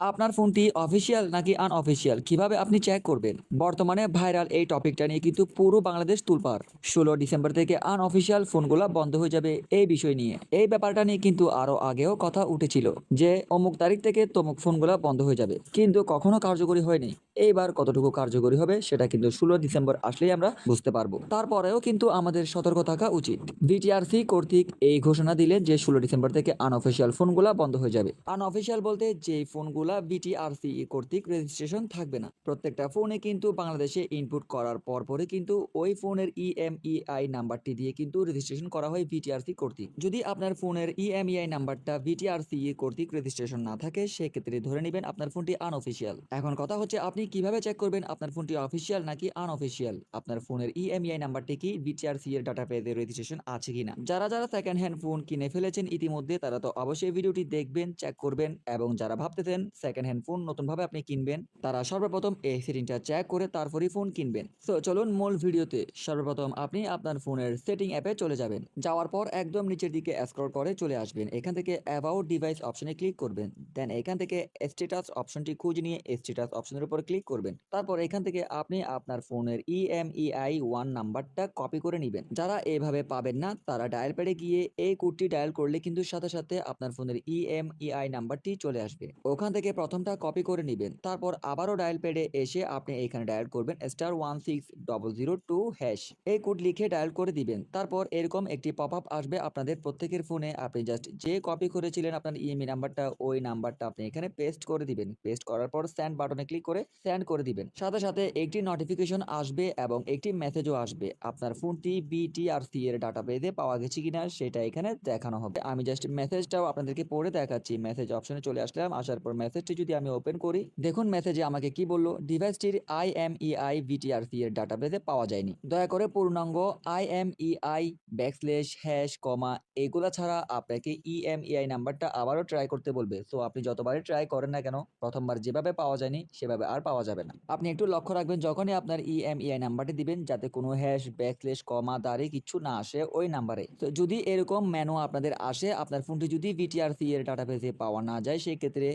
আপনার ফোনটি অফিসিয়াল নাকি আনঅফিসিয়াল কীভাবে আপনি চেক করবেন? বর্তমানে ভাইরাল এই টপিকটা নিয়ে কিন্তু পুরো বাংলাদেশ তুলপার ষোলো ডিসেম্বর থেকে আনঅফিসিয়াল ফোনগুলো বন্ধ হয়ে যাবে এই বিষয় নিয়ে। এই ব্যাপারটা নিয়ে কিন্তু আরও আগেও কথা উঠেছিল যে অমুক তারিখ থেকে তমুক ফোনগুলো বন্ধ হয়ে যাবে। কিন্তু কখনো কার্যকরী হয়নি। এইবার কতটুকু কার্যকরী হবে সেটা কিন্তু ষোলো ডিসেম্বর আসলেই আমরা বুঝতে পারব। তারপরেও কিন্তু আমাদের সতর্ক থাকা উচিত। বিটিআরসি কর্তৃক এই ঘোষণা দিলেন যে ষোলো ডিসেম্বর থেকে আনঅফিসিয়াল ফোনগুলা বন্ধ হয়ে যাবে। আনঅফিসিয়াল বলতে যে ফোনগুলা বিটিআরসি কর্তৃক রেজিস্ট্রেশন থাকবে না। প্রত্যেকটা ফোনে কিন্তু বাংলাদেশে ইনপুট করার পর পরে কিন্তু ওই ফোনের ইএমইআই নাম্বারটি দিয়ে কিন্তু রেজিস্ট্রেশন করা হয় বিটিআরসি কর্তৃক। যদি আপনার ফোনের ইএমইআই নাম্বারটা বিটিআরসি কর্তৃক রেজিস্ট্রেশন না থাকে, সেক্ষেত্রে ধরে নেবেন আপনার ফোনটি আনঅফিসিয়াল এখন কথা হচ্ছে, আপনি কীভাবে চেক করবেন আপনার ফোনটি অফিসিয়াল নাকি আনঅফিসিয়াল আপনার ফোনের ইএমইআই নাম্বারটি কি বিটিআরসি এর ডাটা পেজে রেজিস্ট্রেশন আছে কিনা? যারা যারা সেকেন্ড হ্যান্ড ফোন কিনে ফেলেছেন, ইতিমধ্যে তারা তো অবশ্যই ভিডিওটি দেখবেন চেক করবেন এবং যারা ভাবতেছেন সেকেন্ড হ্যান্ড ফোন নতুনভাবে আপনি কিনবেন, তারা সর্বপ্রথম এই সেটিংটা চেক করে তারপরই ফোন কিনবেন। তো চলুন মূল ভিডিওতে, সর্বপ্রথম আপনি আপনার ফোনের সেটিং অ্যাপে চলে যাবেন। যাওয়ার পর একদম নিচের দিকে স্ক্রল করে চলে আসবেন। এখান থেকে অ্যাবাউট ডিভাইস অপশনে ক্লিক করবেন। দেন এখান থেকে স্ট্যাটাস অপশনটি খুঁজে নিয়ে স্ট্যাটাস অপশনের উপর ক্লিক করবেন। তারপর এখান থেকে আপনি আপনার ফোনের ইএমইআই ওয়ান নাম্বারটা কপি করে নেবেন। যারা এভাবে পাবেন না, তারা ডায়াল প্যাডে গিয়ে এই কোডটি ডায়াল করলে কিন্তু সাথে সাথে আপনার ফোনের ইএমইআই নাম্বারটি চলে আসবে। ওখান থেকে প্রথমটা কপি করে নেবেন। তারপর আবারও ডায়াল প্যাডে এসে আপনি এখানে ডায়াল করবেন star one six double zero two hash এই কোড লিখে ডায়াল করে দিবেন। তারপর এরকম একটি পপ আপ আসবে আপনাদের প্রত্যেকের ফোনে আপনি জাস্ট যে কপি করেছিলেন আপনার ইএমই নাম্বারটা ওই নাম্বারটা আপনি এখানে পেস্ট করে দিবেন। পেস্ট করার পর স্যান্ড বাটনে ক্লিক করে স্যান্ড করে দিবেন। সাথে সাথে একটি নোটিফিকেশন আসবে এবং একটি মেসেজও আসবে। আপনার ফোনটি বিটি আর সি এর ডাটা পেজে পাওয়া গেছে কিনা সেটা এখানে দেখানো হবে। আমি জাস্ট মেসেজটাও আপনাদেরকে পড়ে দেখাচ্ছি। মেসেজ অপশনে চলে আসলাম। আসার পর মেসেজটি যদি আমি ওপেন করি, দেখুন মেসেজে আমাকে কি বলল? ডিভাইসটির আইএমইআই বিটিআরসি এর ডাটা পেজে পাওয়া যায়নি। দয়া করে পূর্ণাঙ্গ আইএমইআই ব্যাকস্ল্যাশ হ্যাশ কমা এগুলা ছাড়া আপনাকে E ইএমইআই নাম্বারটা আবারও ট্রাই করতে বলবে। সো আপনি যতবারই ট্রাই করেন না কেন, প্রথমবার যেভাবে পাওয়া যায়নি, সেভাবে আর পাওয়া যাবে না। আপনি একটু লক্ষ্য রাখবেন, যখনই আপনার E ইএমইআই নাম্বারটি দিবেন, যাতে কোনো হ্যাশ ব্যাকস্ল্যাশ কমা দাঁড়ি কিছু না আসে ওই নাম্বারে তো যদি এরকম ম্যানু আপনাদের আসে, আপনার ফোনটি যদি বিটিআরসি এর ডাটাবেসে পাওয়া না যায়, সেক্ষেত্রে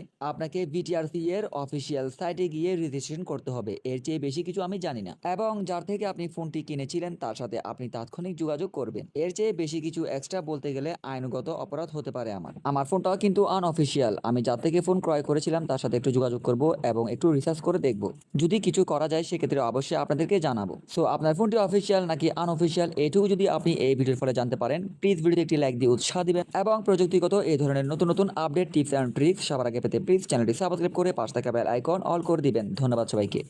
আপনাকে বিটিআরসি এর অফিসিয়াল সাইটে গিয়ে রেজিস্ট্রেশন করতে হবে। এর চেয়ে বেশি কিছু আমি জানি না। এবং যার থেকে আপনি ফোনটি কিনেছিলেন, তার সাথে আপনি তাৎক্ষণিক যোগাযোগ করবেন। এর চেয়ে বেশি কিছু এক্সট্রা বলতে গেলে আইনগত অপরাধ হতে পারে আমার। আমার ফোনটাও কিন্তু আনঅফিসিয়াল আমি যার থেকে ফোন ক্রয় করেছিলাম, তার সাথে একটু যোগাযোগ করব এবং একটু রিসার্চ করে দেখব। যদি কিছু করা যায়, সেক্ষেত্রে অবশ্যই আপনাদেরকে জানাব। সো আপনার ফোনটি অফিসিয়াল নাকি আনঅফিসিয়াল এটুকু যদি আপনি এই ভিডিওর ফলে জানতে পারেন প্লিজ ভিডিওতে একটি লাইক দিয়ে উৎসাহ দিবেন। এবং প্রযুক্তিগত এই ধরনের নতুন নতুন আপডেট টিপস অ্যান্ড ট্রিক্স সবার আগে পেতে প্লিজ চ্যানেলটি সাবস্ক্রাইব করে পাশ থাকা বেল আইকন অল করে দিবেন। ধন্যবাদ সবাইকে।